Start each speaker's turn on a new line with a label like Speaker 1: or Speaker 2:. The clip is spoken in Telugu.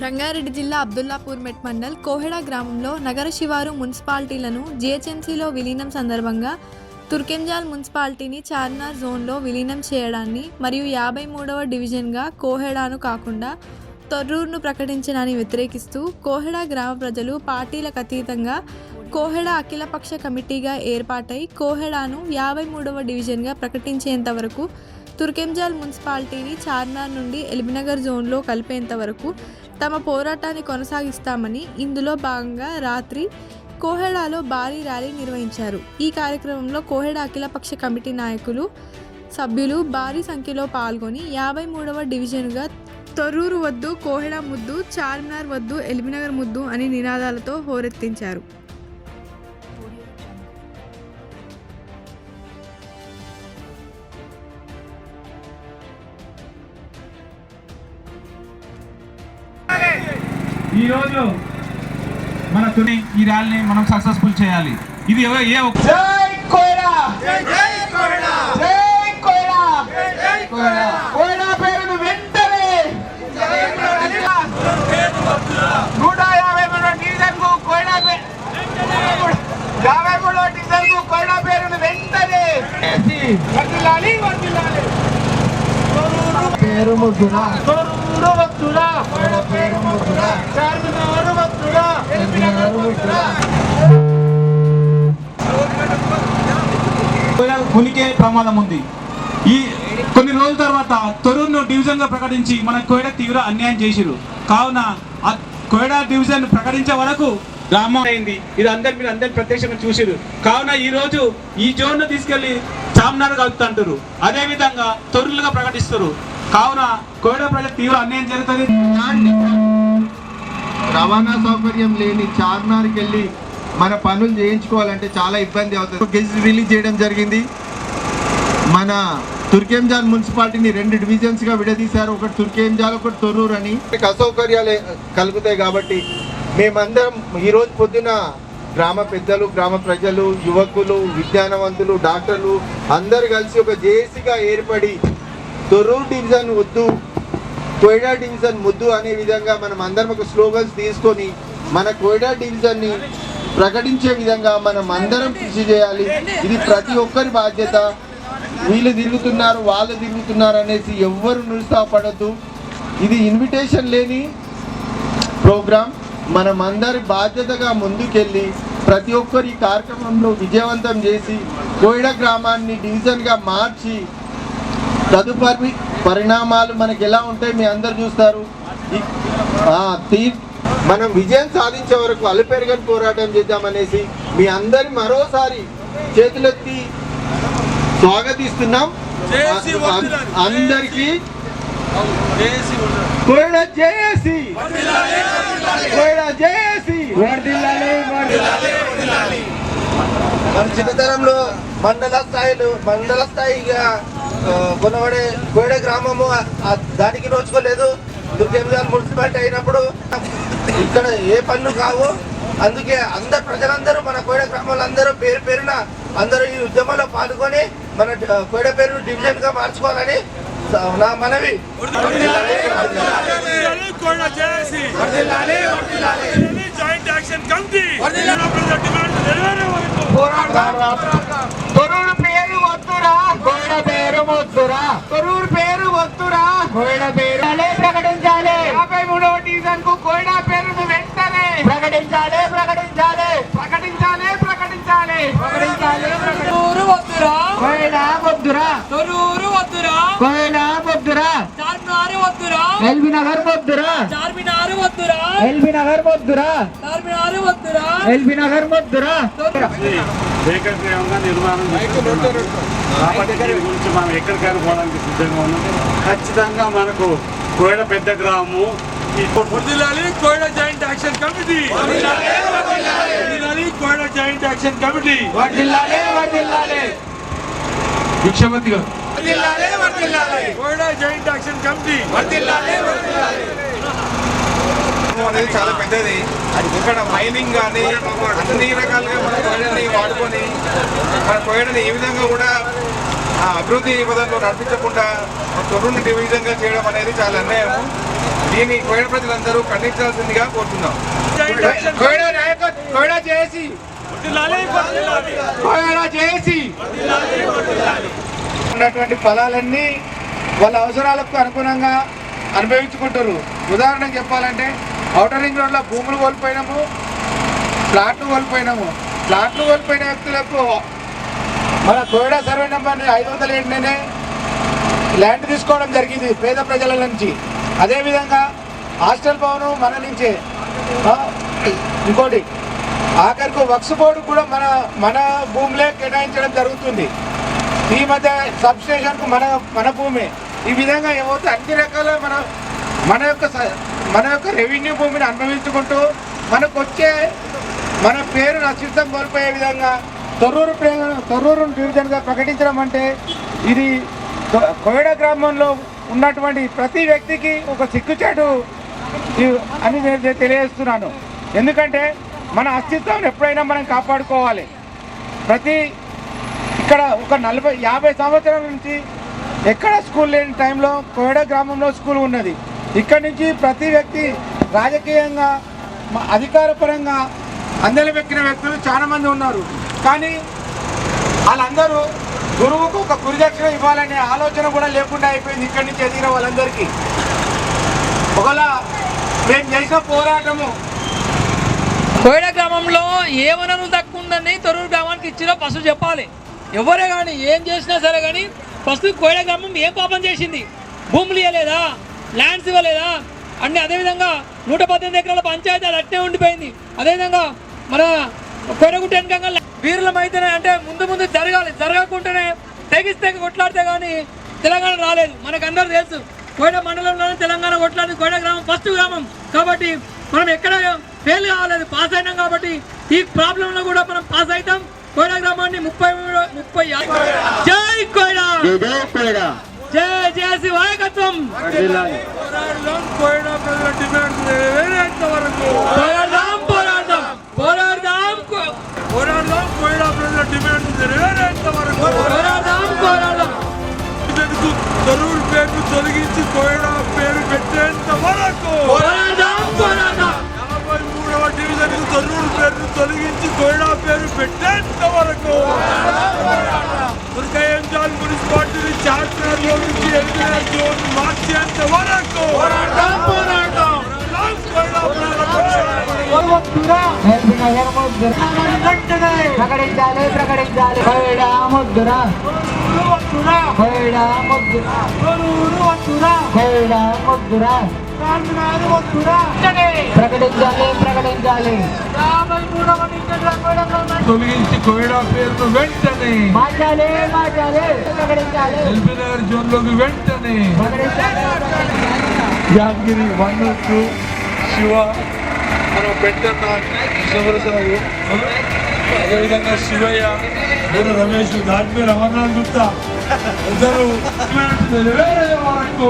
Speaker 1: రంగారెడ్డి జిల్లా అబ్దుల్లాపూర్ మెట్ మండల్ కోహెడా గ్రామంలో నగర శివారు మున్సిపాలిటీలను జిహెచ్ఎంసీలో విలీనం సందర్భంగా తుర్కెంజాల్ మున్సిపాలిటీని చార్మినార్ జోన్లో విలీనం చేయడాన్ని మరియు యాభై మూడవ డివిజన్గా కోహెడాను కాకుండా తొర్రూరును ప్రకటించడాన్ని వ్యతిరేకిస్తూ కోహెడా గ్రామ ప్రజలు పార్టీలకు అతీతంగా కోహెడా అఖిలపక్ష కమిటీగా ఏర్పాటై కోహెడాను యాభై మూడవ డివిజన్గా ప్రకటించేంత వరకు తుర్కెంజాల్ మున్సిపాలిటీని చార్మినార్ నుండి ఎలిబినగర్ జోన్లో కలిపేంత వరకు తమ పోరాటాన్ని కొనసాగిస్తామని ఇందులో భాగంగా రాత్రి కోహెడాలో భారీ ర్యాలీ నిర్వహించారు. ఈ కార్యక్రమంలో కోహెడా అఖిలపక్ష కమిటీ నాయకులు సభ్యులు భారీ సంఖ్యలో పాల్గొని యాభై మూడవ డివిజన్గా తొర్రూరు వద్దు కోహెడా ముద్దు చార్మినార్ వద్దు ఎల్బీనగర్ ముద్దు అని నినాదాలతో హోరెత్తించారు.
Speaker 2: ఈ రోజు మన తుని ఈ ర్యాలీని మనం సక్సెస్ఫుల్ చేయాలి. ఇది ఏ ఒక్క-
Speaker 3: జై కోయడా జై కోయడా జై కోయడా జై కోయడా కోయడా పేరును వెంటనే! నూట యాభై మూడు డీజల్కు కోయడా పే- యాభై మూడు డీజల్కు కోయడా పేరును వెంటనే! వర్ధిల్లాలి వర్ధిల్లాలి పేరు ముద్దురా తొర్రూరు వద్దురా పేరు ముద్దురా చార్మినారు వద్దురా ఎల్బీనగర్ ముద్దురా
Speaker 2: ఉనికి ప్రమాదం ఉంది. ఈ కొన్ని రోజుల తర్వాత తొరూరును డివిజన్గా ప్రకటించి మన కోయడా తీవ్ర అన్యాయం చేసిరు కావున ఆ కోయడా డివిజన్ ప్రకటించే వరకు గ్రామం అయింది. ఇది అందరు మీరు అందరు ప్రత్యక్షంగా చూసిరు కావున ఈ రోజు ఈ జోన్ను తీసుకెళ్ళి చామ్నార్ కలుపుతుంటారు. అదే విధంగా తొర్రులుగా ప్రకటిస్తారు. కావున కోయడా ప్రజలకు తీవ్ర అన్యాయం జరుగుతుంది.
Speaker 4: రవాణా సౌకర్యం లేని చార్మినార్కి వెళ్ళి మన పనులు చేయించుకోవాలంటే చాలా ఇబ్బంది అవుతుంది. గెజ్ రిలీజ్ చేయడం జరిగింది. మన తుర్కేంజాన్ మున్సిపాలిటీని రెండు డివిజన్స్గా విడదీశారు. ఒకటి తుర్కేంజాల్ ఒకటి తొర్రూరు అని. అసౌకర్యాలు కలుగుతాయి కాబట్టి మేమందరం ఈరోజు పొద్దున గ్రామ పెద్దలు గ్రామ ప్రజలు యువకులు విజ్ఞానవంతులు డాక్టర్లు అందరు కలిసి ఒక జేఏసీగా ఏర్పడి తొర్రూరు డివిజన్ వద్దు కోయిడా డివిజన్ ముద్దు అనే విధంగా మనం అందరం ఒక స్లోగన్స్ తీసుకొని మన కోయిడా డివిజన్ని ప్రకటించే విధంగా మనం అందరం కృషి చేయాలి. ఇది ప్రతి ఒక్కరి బాధ్యత. వీళ్ళు తిరుగుతున్నారు వాళ్ళు తిరుగుతున్నారు అనేసి ఎవ్వరు నిరుత్సాహపడద్దు. ఇది ఇన్విటేషన్ లేని ప్రోగ్రాం మనం అందరి బాధ్యతగా ముందుకెళ్ళి ప్రతి ఒక్కరు ఈ కార్యక్రమంలో విజయవంతం చేసి కోయిడా గ్రామాన్ని డివిజన్గా మార్చి తదుపరి పరిణామాలు మనకి ఎలా ఉంటాయి మీ అందరు చూస్తారు. ఈ- తీ- మనం విజయం సాధించే వరకు అల్పెరగని పోరాటం చేద్దామనేసి మీ అందరి మరోసారి చేతులెత్తి స్వాగతిస్తున్నాం. అందరికీ
Speaker 3: మన చిన్నతనంలో మండల స్థాయిలో మండల స్థాయిగా కొనబడే కోయడ గ్రామము దానికి నోచుకోలేదు. దుర్గేంద్రాల మున్సిపాలిటీ అయినప్పుడు ఇక్కడ ఏ పనులు కావు. అందుకే అందరు ప్రజలందరూ మన కోయడ గ్రామాలందరూ పేరు పేరున అందరూ ఈ ఉద్యమంలో పాల్గొని మన కోయడ పేరును డివిజన్గా మార్చుకోవాలని నా మనవి.
Speaker 5: కోయిడా చేసి జాయింట్ యాక్షన్ కమిటీ డిమాండ్ నెరవేరే వరకు.
Speaker 3: తొరూరు పేరు వద్దురా. కోయడ పేరు వద్దురా. తొరూరు పేరు వద్దురా. కోయడ పేరు ప్రకటించాలి యాభై మూడవ డివిజన్కు కోయడ పేరును వెంటనే ప్రకటించాలి ప్రకటించాలి. ప్రకటించాలి ప్రకటించాలి. ప్రకటించాలి
Speaker 6: తొర్రూరు వద్దురా.
Speaker 3: వద్దురా.
Speaker 6: తొర్రూరు వద్దురా.
Speaker 3: వద్దురా.
Speaker 6: చార్మినారు వద్దురా.
Speaker 3: ఎల్బీ నగర్ వద్దురా.
Speaker 6: చార్మినారు వద్దురా.
Speaker 3: ఎల్బీ నగర్ వద్దురా.
Speaker 6: చార్మినారు వద్దురా.
Speaker 3: ఎల్బీ నగర్ వద్దురా
Speaker 5: నిర్మాణం గురించి మనం ఎక్కడికైనా పోవడానికి సిద్ధంగా ఉన్నాం. ఖచ్చితంగా మనకు కోయడ పెద్ద గ్రామము వర్దిల్లాలి Koyada joint action committee. Koyada joint action committee.
Speaker 2: గారు.
Speaker 5: Koyada joint action committee.
Speaker 7: అనేది చాలా పెద్దది. ఇక్కడ మైనింగ్ కానీ అన్ని రకాలుగా మన కోయడని వాడుకొని మన కోయడని ఏ విధంగా కూడా ఆ, అభివృద్ధి పదంలో నడిపించకుండా తొర్రుని డివిజన్గా చేయడం అనేది చాలా అన్యాయం దీన్ని కోయడ ప్రజలందరూ ఖండించాల్సిందిగా కోరుతున్నాం. కోయడ చేసి కోయడ చేసి
Speaker 3: ఉన్నటువంటి ఫలాలన్నీ వాళ్ళ అవసరాలకు అనుగుణంగా అనుభవించుకుంటారు ఉదాహరణకు చెప్పాలంటే ఔటర్ రింగ్ రోడ్లో భూములు కోల్పోయినాము ప్లాట్లు కోల్పోయినాము. ప్లాట్లు కోల్పోయిన వ్యక్తులకు మన కోయడా సర్వే నెంబర్ ఐదు వందల ల్యాండ్ తీసుకోవడం జరిగింది పేద ప్రజల నుంచి. అదేవిధంగా హాస్టల్ భవనం మన నుంచే ఇంకోటి ఆఖరికి వక్స్ బోర్డు కూడా మన మన భూములే కేటాయించడం జరుగుతుంది. ఈ మధ్య సబ్ స్టేషన్కు మన మన భూమి. ఈ విధంగా ఏమవుతుంది అన్ని రకాల మన మన యొక్క స- మన యొక్క రెవెన్యూ భూమిని అనుభవించుకుంటూ మనకు వచ్చే మన పేరు నచ్చితం కోల్పోయే విధంగా తొర్రూరు ప్రేమ తొర్రూరు డివిజన్గా ప్రకటించడం అంటే ఇది కొ- కోయడ గ్రామంలో ఉన్నటువంటి ప్రతి వ్యక్తికి ఒక సిగ్గుచాటు అని నేను తెలియజేస్తున్నాను. ఎందుకంటే మన అస్తిత్వం ఎప్పుడైనా మనం కాపాడుకోవాలి. ప్రతి ఇక్కడ ఒక నలభై యాభై సంవత్సరాల నుంచి ఎక్కడ స్కూల్ లేని టైంలో కోయడ గ్రామంలో స్కూల్ ఉన్నది. ఇక్కడ నుంచి ప్రతి వ్యక్తి రాజకీయంగా అధికారపరంగా అందెలమెక్కిన వ్యక్తులు చాలామంది ఉన్నారు. కానీ వాళ్ళందరూ గురువుకు ఒక గురుదక్షిణ ఇవ్వాలనే ఆలోచన కూడా లేకుండా అయిపోయింది ఇక్కడి నుంచి ఎదిగిన వాళ్ళందరికీ. ఒకలా మేము చేసిన పోరాటము
Speaker 6: కోయడ గ్రామంలో ఏ వనరు తక్కువ ఉందని తొరూరు గ్రామానికి ఇచ్చినా ఫస్ట్ చెప్పాలి. ఎవరే కానీ ఏం చేసినా సరే కానీ ఫస్ట్ కోయడ గ్రామం ఏం పాపం చేసింది? భూములు ఇవ్వలేదా ల్యాండ్స్ ఇవ్వలేదా? అన్నీ అదేవిధంగా నూట పద్దెనిమిది ఎకరాల పంచాయతీ అది అట్టే ఉండిపోయింది. అదేవిధంగా మన కోయడగుట్ట వెనకంగా వీరులం అయితేనే అంటే ముందు ముందు జరగాలి. జరగకుండానే తెగిస్తే కొట్లాడితే కానీ తెలంగాణ రాలేదు. మనకందరూ తెలుసు. కోయడ మండలంలోనే తెలంగాణ కొట్లాడి కోయడ గ్రామం ఫస్ట్ గ్రామం. కాబట్టి మనం ఎక్కడ ఫెయిల్ కావాలేదు పాస్ అయినాం కాబట్టి ఈ ప్రాబ్లంలో కూడా మనం పాస్ అవుతాం. కోయడ గ్రామాన్ని ముప్పై మూడు ముప్పై జై కోయడ జై జేసి పోరాడదాం
Speaker 8: పేరును తొలగించి కోయడా పేరు పెట్టేంత వరకు నలభై మూడవ డివిజన్ తరూరు పేరును తొలగించి కోయడా పేరు పెట్టేంత వరకు దుర్గయం జాల్ మున్సిపాలిటీని చార్టర్లో నుంచి ఎలిమినా జోన్ మార్చేంత వరకు
Speaker 6: పోరాడదాం పోరాడదాం
Speaker 8: కోయడా ప్రజల పక్షాన
Speaker 9: ప్రకటించాలి ప్రకటించాలి. కోయడా ముద్దురా కోయడా ముద్దురా కోయడా ముద్దురా ప్రకటించాలి ప్రకటించాలి
Speaker 8: తొలగించి కోయడా పేరును వెంటనే.
Speaker 9: మార్చాలి మార్చాలి. ప్రకటించాలి.
Speaker 8: ఎల్బీనగర్ జోన్లోకి వెంటనే యాదగిరి వన్ టూ శివ మనం పెట్టన్న శివరసావు అదేవిధంగా శివయ్య. నేను రమేష్ దాంట్లో అమర్నాథ్ గుప్తా. ఇద్దరు వరకు